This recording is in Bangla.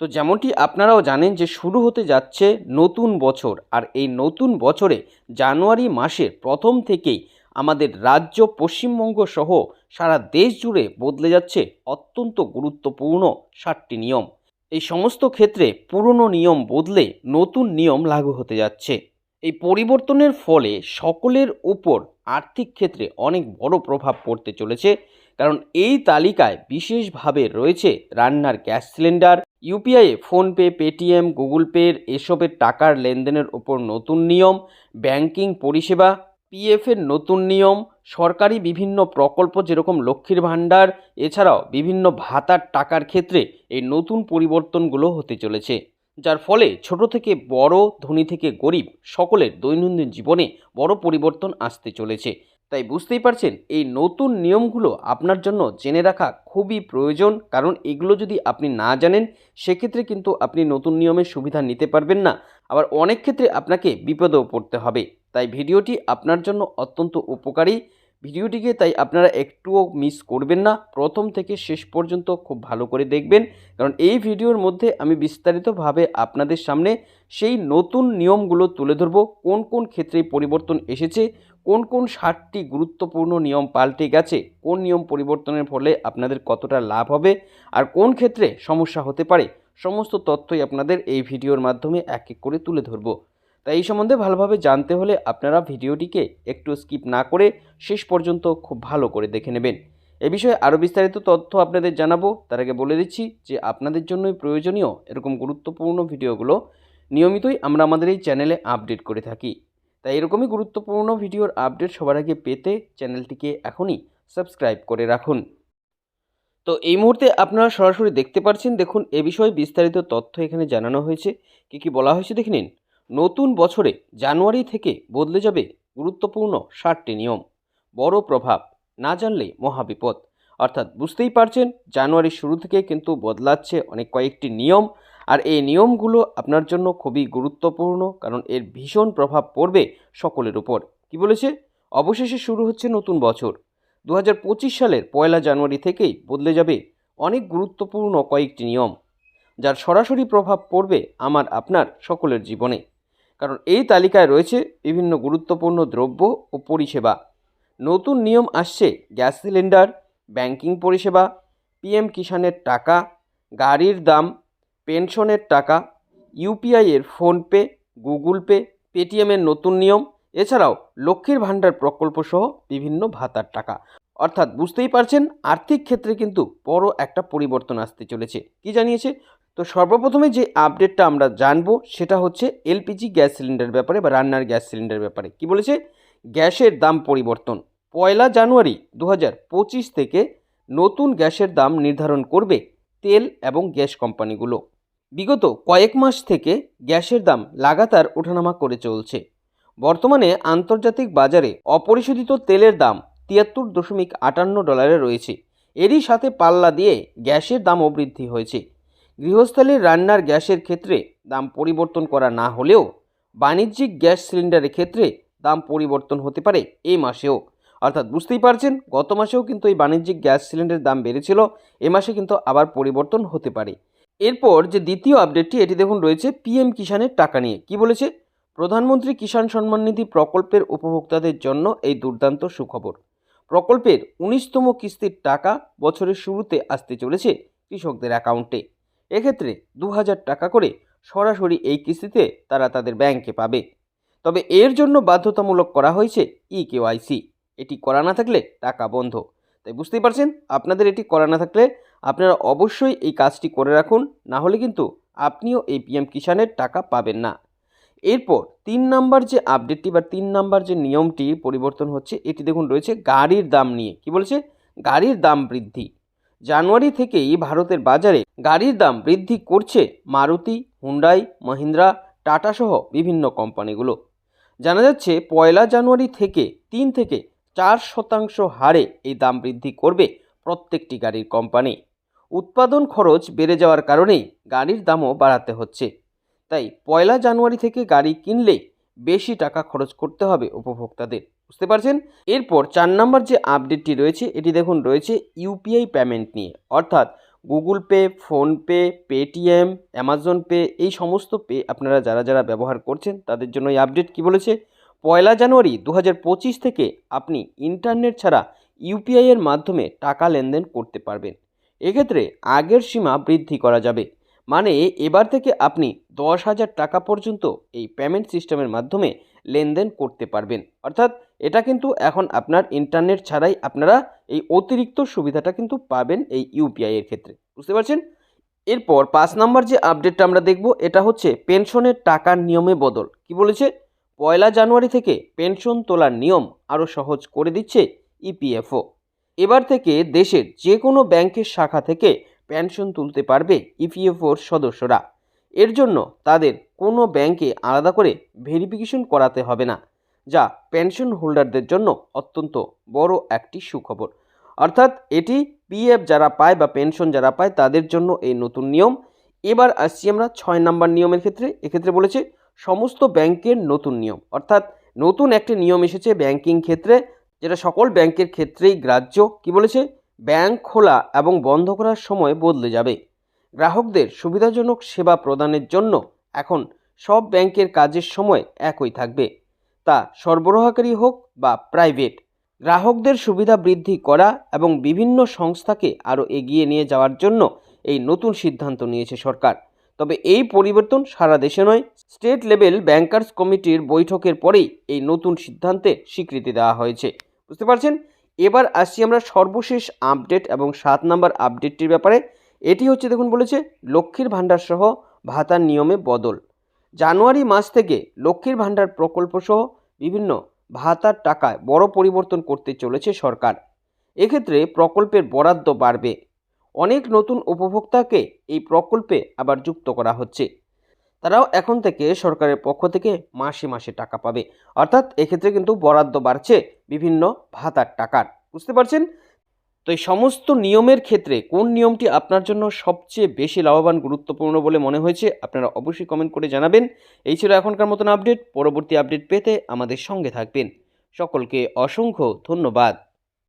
তো যেমনটি আপনারাও জানেন যে শুরু হতে যাচ্ছে নতুন বছর, আর এই নতুন বছরে জানুয়ারি মাসের প্রথম থেকেই আমাদের রাজ্য, পশ্চিমবঙ্গ সহ সারা দেশ জুড়ে বদলে যাচ্ছে অত্যন্ত গুরুত্বপূর্ণ সাতটি নিয়ম। এই সমস্ত ক্ষেত্রে পুরনো নিয়ম বদলে নতুন নিয়ম লাগু হতে যাচ্ছে। এই পরিবর্তনের ফলে সকলের উপর আর্থিক ক্ষেত্রে অনেক বড় প্রভাব পড়তে চলেছে, কারণ এই তালিকায় বিশেষভাবে রয়েছে রান্নার গ্যাস সিলিন্ডার ইউপিআইয়ে ফোনপে, পেটিএম, গুগল পের এসবের টাকার লেনদেনের ওপর নতুন নিয়ম, ব্যাংকিং পরিষেবা পিএফের নতুন নিয়ম, সরকারি বিভিন্ন প্রকল্প যেরকম লক্ষ্মীর ভাণ্ডার, এছাড়াও বিভিন্ন ভাতার টাকার ক্ষেত্রে এই নতুন পরিবর্তনগুলো হতে চলেছে। যার ফলে ছোট থেকে বড়, ধনী থেকে গরিব সকলের দৈনন্দিন জীবনে বড় পরিবর্তন আসতে চলেছে। তাই বুঝতেই পারছেন, এই নতুন নিয়মগুলো আপনার জন্য জেনে রাখা খুবই প্রয়োজন। কারণ এগুলো যদি আপনি না জানেন, সেক্ষেত্রে কিন্তু আপনি নতুন নিয়মের সুবিধা নিতে পারবেন না। আবার অনেক ক্ষেত্রে আপনাকে বিপদেও পড়তে হবে। তাই ভিডিওটি আপনার জন্য অত্যন্ত উপকারী। ভিডিওটিকে তাই আপনারা একটুও মিস করবেন না। প্রথম থেকে শেষ পর্যন্ত খুব ভালো করে দেখবেন। কারণ এই ভিডিওর মধ্যে আমি বিস্তারিতভাবে আপনাদের সামনে সেই নতুন নিয়মগুলো তুলে ধরব। কোন কোন ক্ষেত্রে পরিবর্তন এসেছে কোন কোন ষাটটি গুরুত্বপূর্ণ নিয়ম পাল্টে গেছে? কোন নিয়ম পরিবর্তনের ফলে আপনাদের কতটা লাভ হবে? আর কোন ক্ষেত্রে সমস্যা হতে পারে? সমস্ত তথ্যই আপনাদের এই ভিডিওর মাধ্যমে এক এক করে তুলে ধরব। তাই এই সম্বন্ধে ভালোভাবে জানতে হলে আপনারা ভিডিওটিকে একটু স্কিপ না করে শেষ পর্যন্ত খুব ভালো করে দেখে নেবেন। এ বিষয়ে আরও বিস্তারিত তথ্য আপনাদের জানাব। তার আগে বলে দিচ্ছি যে আপনাদের জন্যই প্রয়োজনীয় এরকম গুরুত্বপূর্ণ ভিডিওগুলো নিয়মিতই আমরা আমাদের এই চ্যানেলে আপডেট করে থাকি। তাই এরকমই গুরুত্বপূর্ণ ভিডিওর আপডেট সবার আগে পেতে চ্যানেলটিকে এখনই সাবস্ক্রাইব করে রাখুন। তো এই মুহূর্তে আপনারা সরাসরি দেখতে পাচ্ছেন দেখুন এ বিষয়ে বিস্তারিত তথ্য এখানে জানানো হয়েছে। কী কী বলা হয়েছে দেখে নিন। নতুন বছরে জানুয়ারি থেকে বদলে যাবে গুরুত্বপূর্ণ ষাটটি নিয়ম। বড় প্রভাব না জানলে মহাবিপদ অর্থাৎ বুঝতেই পারছেন, জানুয়ারির শুরু থেকে কিন্তু বদলাচ্ছে অনেক কয়েকটি নিয়ম। আর এই নিয়মগুলো আপনার জন্য খুবই গুরুত্বপূর্ণ, কারণ এর ভীষণ প্রভাব পড়বে সকলের উপর। কি বলেছে? অবশেষে শুরু হচ্ছে নতুন বছর। দু হাজার পঁচিশ সালের পয়লা জানুয়ারি থেকেই বদলে যাবে অনেক গুরুত্বপূর্ণ কয়েকটি নিয়ম, যার সরাসরি প্রভাব পড়বে আমার, আপনার সকলের জীবনে। কারণ এই তালিকায় রয়েছে বিভিন্ন গুরুত্বপূর্ণ দ্রব্য ও পরিষেবা। নতুন নিয়ম আসছে গ্যাস সিলিন্ডার, ব্যাংকিং পরিষেবা, পিএম কিষাণের টাকা, গাড়ির দাম পেনশনের টাকা ইউপিআইয়ের ফোনপে, গুগল পে পেটিএমের নতুন নিয়ম, এছাড়াও লক্ষ্মীর ভাণ্ডার প্রকল্প সহ বিভিন্ন ভাতার টাকা। অর্থাৎ বুঝতেই পারছেন, আর্থিক ক্ষেত্রে কিন্তু বড় একটা পরিবর্তন আসতে চলেছে। কি জানিয়েছে? তো সর্বপ্রথমে যে আপডেটটা আমরা জানব, সেটা হচ্ছে এলপিজি গ্যাস সিলিন্ডার ব্যাপারে বা রান্নার গ্যাস সিলিন্ডার ব্যাপারে। কি বলেছে? গ্যাসের দাম পরিবর্তন। পয়লা জানুয়ারি দু থেকে নতুন গ্যাসের দাম নির্ধারণ করবে তেল এবং গ্যাস কোম্পানিগুলো। বিগত কয়েক মাস থেকে গ্যাসের দাম লাগাতার ওঠানামা করে চলছে। বর্তমানে আন্তর্জাতিক বাজারে অপরিশোধিত তেলের দাম তিয়াত্তর দশমিক আটান্ন ডলারে রয়েছে। এরই সাথে পাল্লা দিয়ে গ্যাসের দামও বৃদ্ধি হয়েছে। গৃহস্থলীর রান্নার গ্যাসের ক্ষেত্রে দাম পরিবর্তন করা না হলেও বাণিজ্যিক গ্যাস সিলিন্ডারের ক্ষেত্রে দাম পরিবর্তন হতে পারে এই মাসেও। অর্থাৎ বুঝতেই পারছেন, গত মাসেও কিন্তু এই বাণিজ্যিক গ্যাস সিলিন্ডারের দাম বেড়েছিল, এ মাসে কিন্তু আবার পরিবর্তন হতে পারে। এরপর যে দ্বিতীয় আপডেটটি, এটি দেখুন রয়েছে পিএম কিষাণের টাকা নিয়ে। কি বলেছে? প্রধানমন্ত্রী কিষাণ সম্মান নিধি প্রকল্পের উপভোক্তাদের জন্য এই দুর্দান্ত সুখবর। প্রকল্পের উনিশতম কিস্তির টাকা বছরের শুরুতে আসতে চলেছে কৃষকদের অ্যাকাউন্টে। এক্ষেত্রে দু হাজার টাকা করে সরাসরি এই কিস্তিতে তারা তাদের ব্যাংকে পাবে। তবে এর জন্য বাধ্যতামূলক করা হয়েছে ই কেওয়াইসি এটি করা না থাকলে টাকা বন্ধ। তাই বুঝতেই পারছেন? আপনাদের এটি করা না থাকলে আপনারা অবশ্যই এই কাজটি করে রাখুন, না হলে কিন্তু আপনিও এই পিএম কিষাণের টাকা পাবেন না। এরপর তিন নাম্বার যে আপডেটটি বা তিন নাম্বার যে নিয়মটি পরিবর্তন হচ্ছে, এটি দেখুন রয়েছে গাড়ির দাম নিয়ে। কি বলছে? গাড়ির দাম বৃদ্ধি। জানুয়ারি থেকেই ভারতের বাজারে গাড়ির দাম বৃদ্ধি করছে মারুতি, হুন্ডাই, মহিন্দ্রা, টাটা সহ বিভিন্ন কোম্পানিগুলো। জানা যাচ্ছে পয়লা জানুয়ারি থেকে তিন থেকে চার শতাংশ হারে এই দাম বৃদ্ধি করবে প্রত্যেকটি গাড়ির কোম্পানি। উৎপাদন খরচ বেড়ে যাওয়ার কারণেই গাড়ির দামও বাড়াতে হচ্ছে। তাই পয়লা জানুয়ারি থেকে গাড়ি কিনলে বেশি টাকা খরচ করতে হবে উপভোক্তাদের। বুঝতে পারছেন? এরপর চার নম্বর যে আপডেটটি রয়েছে, এটি দেখুন, রয়েছে ইউপিআই পেমেন্ট নিয়ে। অর্থাৎ Google Pay, PhonePe, Paytm, Amazon Pay, এই সমস্ত পে আপনারা যারা যারা ব্যবহার করছেন, তাদের জন্য এই আপডেট কী বলেছে? পয়লা জানুয়ারি দু থেকে আপনি ইন্টারনেট ছাড়া ইউপিআই এর মাধ্যমে টাকা লেনদেন করতে পারবেন। এক্ষেত্রে আগের সীমা বৃদ্ধি করা যাবে। মানে এবার থেকে আপনি দশ হাজার টাকা পর্যন্ত এই পেমেন্ট সিস্টেমের মাধ্যমে লেনদেন করতে পারবেন। অর্থাৎ এটা কিন্তু এখন আপনার ইন্টারনেট ছাড়াই আপনারা এই অতিরিক্ত সুবিধাটা কিন্তু পাবেন এই ইউপিআই এর ক্ষেত্রে। বুঝতে পারছেন? এরপর পাঁচ নম্বর যে আপডেটটা আমরা দেখব, এটা হচ্ছে পেনশনের টাকার নিয়মে বদল। কি বলেছে? পয়লা জানুয়ারি থেকে পেনশন তোলার নিয়ম আরও সহজ করে দিচ্ছে ইপিএফও। এবার থেকে দেশের যে কোনো ব্যাংকের শাখা থেকে পেনশন তুলতে পারবে ইপিএফওর সদস্যরা। এর জন্য তাদের কোনো ব্যাংকে আলাদা করে ভেরিফিকেশন করাতে হবে না, যা পেনশন হোল্ডারদের জন্য অত্যন্ত বড় একটি সুখবর। অর্থাৎ এটি পিএফ যারা পায় বা পেনশন যারা পায় তাদের জন্য এই নতুন নিয়ম এবার আসছি আমরা ছয় নাম্বার নিয়মের ক্ষেত্রে। এক্ষেত্রে বলেছে, সমস্ত ব্যাংকের নতুন নিয়ম। অর্থাৎ নতুন একটি নিয়ম এসেছে ব্যাংকিং ক্ষেত্রে, যেটা সকল ব্যাংকের ক্ষেত্রেই গ্রাহ্য। কি বলেছে? ব্যাংক খোলা এবং বন্ধ করার সময় বদলে যাবে। গ্রাহকদের সুবিধাজনক সেবা প্রদানের জন্য এখন সব ব্যাংকের কাজের সময় একই থাকবে। তা সরবরাহকারী হোক বা প্রাইভেট, গ্রাহকদের সুবিধা বৃদ্ধি করা এবং বিভিন্ন সংস্থাকে আরও এগিয়ে নিয়ে যাওয়ার জন্য এই নতুন সিদ্ধান্ত নিয়েছে সরকার। তবে এই পরিবর্তন সারা দেশে নয়, স্টেট লেভেল ব্যাংকার্স কমিটির বৈঠকের পরেই এই নতুন সিদ্ধান্তে স্বীকৃতি দেওয়া হয়েছে। বুঝতে পারছেন? এবার আসছি আমরা সর্বশেষ আপডেট এবং সাত নম্বর আপডেটটির ব্যাপারে। এটি হচ্ছে দেখুন বলেছে, লক্ষ্মীর ভাণ্ডার সহ ভাতার নিয়মে বদল। জানুয়ারি মাস থেকে লক্ষ্মীর ভাণ্ডার প্রকল্প সহ বিভিন্ন ভাতার টাকায় বড় পরিবর্তন করতে চলেছে সরকার। এক্ষেত্রে প্রকল্পের বরাদ্দ বাড়বে। অনেক নতুন উপভোক্তাকে এই প্রকল্পে আবার যুক্ত করা হচ্ছে। তারাও এখন থেকে সরকারের পক্ষ থেকে মাসে মাসে টাকা পাবে। অর্থাৎ এক্ষেত্রে কিন্তু বরাদ্দ বাড়ছে বিভিন্ন ভাতার টাকার। বুঝতে পারছেন? তো এই সমস্ত নিয়মের ক্ষেত্রে কোন নিয়মটি আপনার জন্য সবচেয়ে বেশি লাভবান, গুরুত্বপূর্ণ বলে মনে হয়েছে, আপনারা অবশ্যই কমেন্ট করে জানাবেন। এই ছিল এখনকার মতন আপডেট পরবর্তী আপডেট পেতে আমাদের সঙ্গে থাকবেন। সকলকে অসংখ্য ধন্যবাদ।